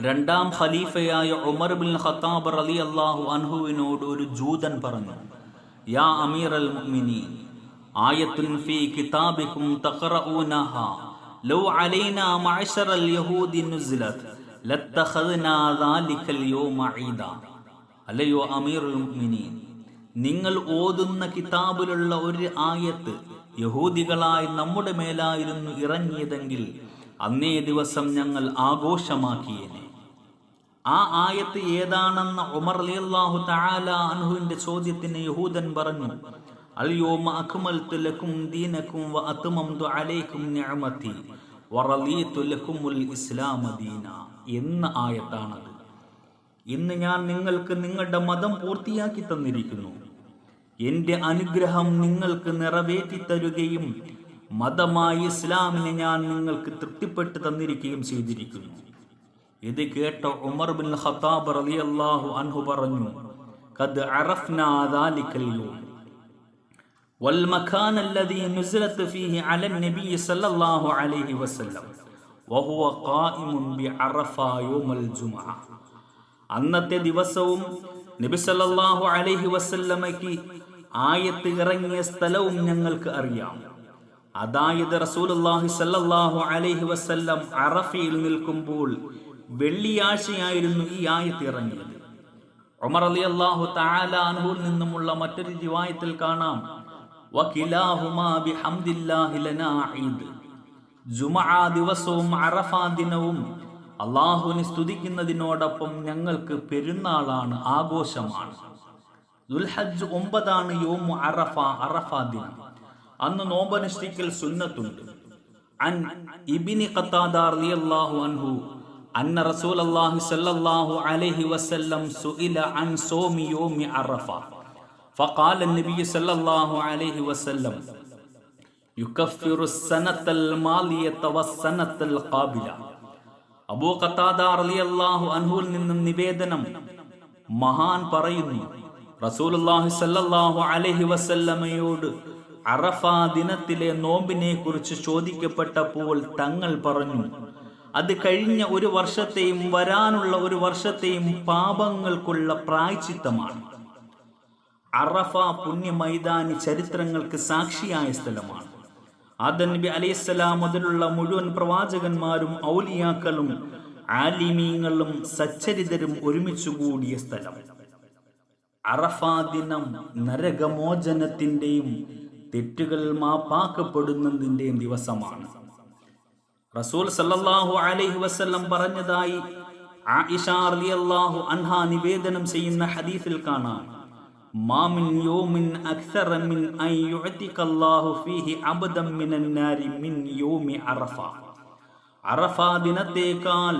രണ്ടാം ഖലീഫയായ Umar bin Khattab Ali അള്ളാഹു അൻഹുവിനോട് ഒരു ജൂതൻ പറഞ്ഞു യാ അമീർ അൽ മുഅ്മിനീൻ ആയത്തുൻ ഫീ കിതാബികും തഖറഊനഹ ലൗ അലൈനാ മഅശറൽ യഹൂദി നുസ്ലത് ലത്തഖദ്നാ ദാലിക്കൽ യൗമ ഈദ. അല്ലയോ അൽ മുഅ്മിനീൻ നിങ്ങൾ ഓതുന്ന കിതാബിലുള്ള ഒരു ആയത്ത് യഹൂദികളായി നമ്മുടെ മേലായിരുന്നു ഇറങ്ങിയതെങ്കിൽ അന്നേ ദിവസം ഞങ്ങൾ ആഘോഷമാക്കിയേനെ. ആ ആയത്ത് ഏതാണെന്ന ഉമർ അലിയല്ലാഹു തആല അൻഹുവിന്റെ ചോദ്യത്തിന് യഹൂദൻ പറഞ്ഞു അൽയോമ അക്മൽതു ലക്കും അലൈക്കും നിഅമതി ഇസ്ലാമ എന്ന ആയത്താണത്. ഇന്ന് ഞാൻ നിങ്ങൾക്ക് നിങ്ങളുടെ മതം പൂർത്തിയാക്കി തന്നിരിക്കുന്നു. എന്റെ അനുഗ്രഹം നിങ്ങൾക്ക് നിറവേറ്റി തരുകയും മതമായി ഇസ്ലാമിനെ ഞാൻ നിങ്ങൾക്ക് തൃപ്തിപ്പെട്ട് തന്നിരിക്കുകയും ചെയ്തിരിക്കുന്നു. ഇത് കേട്ട ഉമർ ബിൻ ഖത്താബ് റളിയല്ലാഹു അൻഹു പറഞ്ഞു ഖദ് അറഫ്നാ ദാലിക്കൽ യൗം والمكان الذي نزلت فيه على النبي صلى الله عليه وسلم وهو قائم بعرفة يوم الجمعة അന്നത്തെ ദിവസവും നബി സല്ലല്ലാഹു അലൈഹി വസല്ലമയ്ക്ക് ആയത്ത് ഇറങ്ങിയ സ്ഥലവും ഞങ്ങൾക്ക് അറിയാം അതായത് റസൂലുള്ളാഹി സല്ലല്ലാഹു അലൈഹി വസല്ലം അറഫയിൽ നിൽക്കുമ്പോൾ വെള്ളിയാഴ്ചയായിരുന്നു ഈ ആയത്ത് ഇറങ്ങിയത്. ഉമർ അലി അള്ളാഹു തആല അൻഹുവിൽ നിന്നുമുള്ള മറ്റൊരു ദിവായത്തിൽ കാണാം. ജുമഅ ദിവസവും അറഫാ ദിനവും അള്ളാഹുവിനെ സ്തുതിക്കുന്നതിനോടൊപ്പം ഞങ്ങൾക്ക് പെരുന്നാളാണ് ആഘോഷമാണ്. ദുൽഹജ്ജ് ഒമ്പതാണ് യോമു അറഫ അറഫ ദിനം. അന്ന് നോമ്പനുഷ്ഠിക്കൽ സുന്നത്തുണ്ട്. അൻ ഇബിനി ഖത്താദ റളിയല്ലാഹു അൻഹു അന്ന റസൂലല്ലാഹി സ്വല്ലല്ലാഹു അലൈഹി വസല്ലം സുഇല അൻ സോമി യോമി അറഫ فقال النبي صلى الله عليه وسلم يكفر السنة المالية والسنة القابلة അബൂ ഖത്താദ റളിയല്ലാഹു അൻഹുവിൽ നിന്നും നിവേദനം മഹാൻ പറയുന്നു റസൂലുള്ളാഹി സ്വല്ലല്ലാഹു അലൈഹി വസല്ലമയോട് അറഫ ദിനത്തിലെ നോമ്പിനെ കുറിച്ച് ചോദിക്കപ്പെട്ടപ്പോൾ തങ്ങൾ പറഞ്ഞു അത് കഴിഞ്ഞ ഒരു വർഷത്തെയും വരാനുള്ള ഒരു വർഷത്തെയും പാപങ്ങൾക്കുള്ള പ്രായച്ചിത്തമാണ്. അറഫ പുണ്യ മൈതാനി ചരിത്രങ്ങൾക്ക് സാക്ഷിയായ സ്ഥലമാണ്. ആദൻ നബി അലൈഹിസ്സലാം മുതലുള്ള മുഴുവൻ പ്രവാചകന്മാരും ഔലിയാക്കളും ആലിമീങ്ങളും സച്ചരിതരും ഒരുമിച്ചുകൂടിയ സ്ഥലം. അറഫ ദിനം നരകമോചനത്തിന്റെയും തെറ്റുകൾ മാപ്പാക്കപ്പെടുന്നതിന്റെയും ദിവസമാണ്. റസൂൽ സല്ലല്ലാഹു അലൈഹി വസല്ലം പറഞ്ഞതായി ആയിഷ റളിയല്ലാഹു അൻഹ നിവേദനം ചെയ്യുന്ന ഹദീസിൽ കാണാം. മാമിൻ യോമിൻ അക്സറ മിൻ അൻ യുഅതികല്ലാഹു ഫീഹി അബദൻ മിനൻ നാരി മിൻ യോമി അറഫ. അറഫ ദിനത്തേക്കാൾ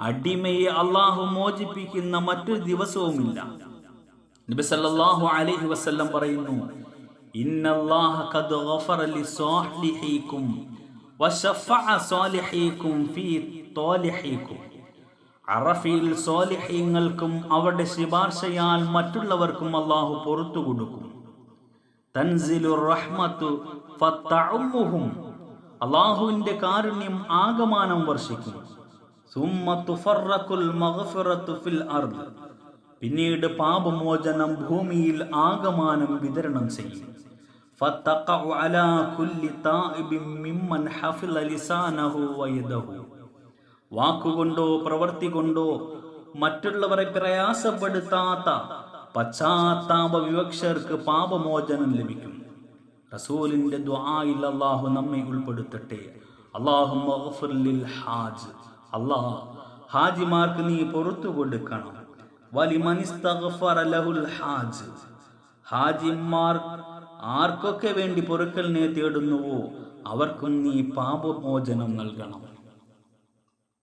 അടിമയെ അള്ളാഹു മോചിപ്പിക്കുന്ന മറ്റൊരു ദിവസവുമില്ല. നബി സല്ലല്ലാഹു അലൈഹി വസല്ലം പറയുന്നു ഇന്നല്ലാഹ ഖദ് ഗഫറ വശഫഅ സ്വാലിഹ്യങ്ങൾക്കും അവരുടെ ശിപാർശയാൽ മറ്റുള്ളവർക്കും അള്ളാഹു പുറത്തു കൊടുക്കും. അള്ളാഹുവിന്റെ കാരുണ്യം ആഗമാനം വർഷിക്കും. പിന്നീട് പാപമോചനം ഭൂമിയിൽ ആഗമാനം വിതരണം ചെയ്യും. ഫത്തഖഉ على كل طائب ممن ഹഫിള لسانه ويده വാക്കുകൊണ്ടോ പ്രവൃത്തി കൊണ്ടോ മറ്റുള്ളവരെ പ്രയാസപ്പെടുത്താത്ത പശ്ചാത്താപ വിവക്ഷർക്ക് പാപമോചനം ലഭിക്കും. റസൂലിന്റെ ദ്വായിൽ അള്ളാഹു നമ്മെ ഉൾപ്പെടുത്തട്ടെ. അള്ളാഹു ഹാജ്. അള്ളാഹ് ഹാജിമാർക്ക് നീ പുറത്തു കൊടുക്കണം. ലഹുൽ ഹാജ്. ഹാജിമാർ ആർക്കൊക്കെ വേണ്ടി പൊറുക്കലിനെ തേടുന്നുവോ അവർക്കും നീ പാപമോചനം നൽകണം.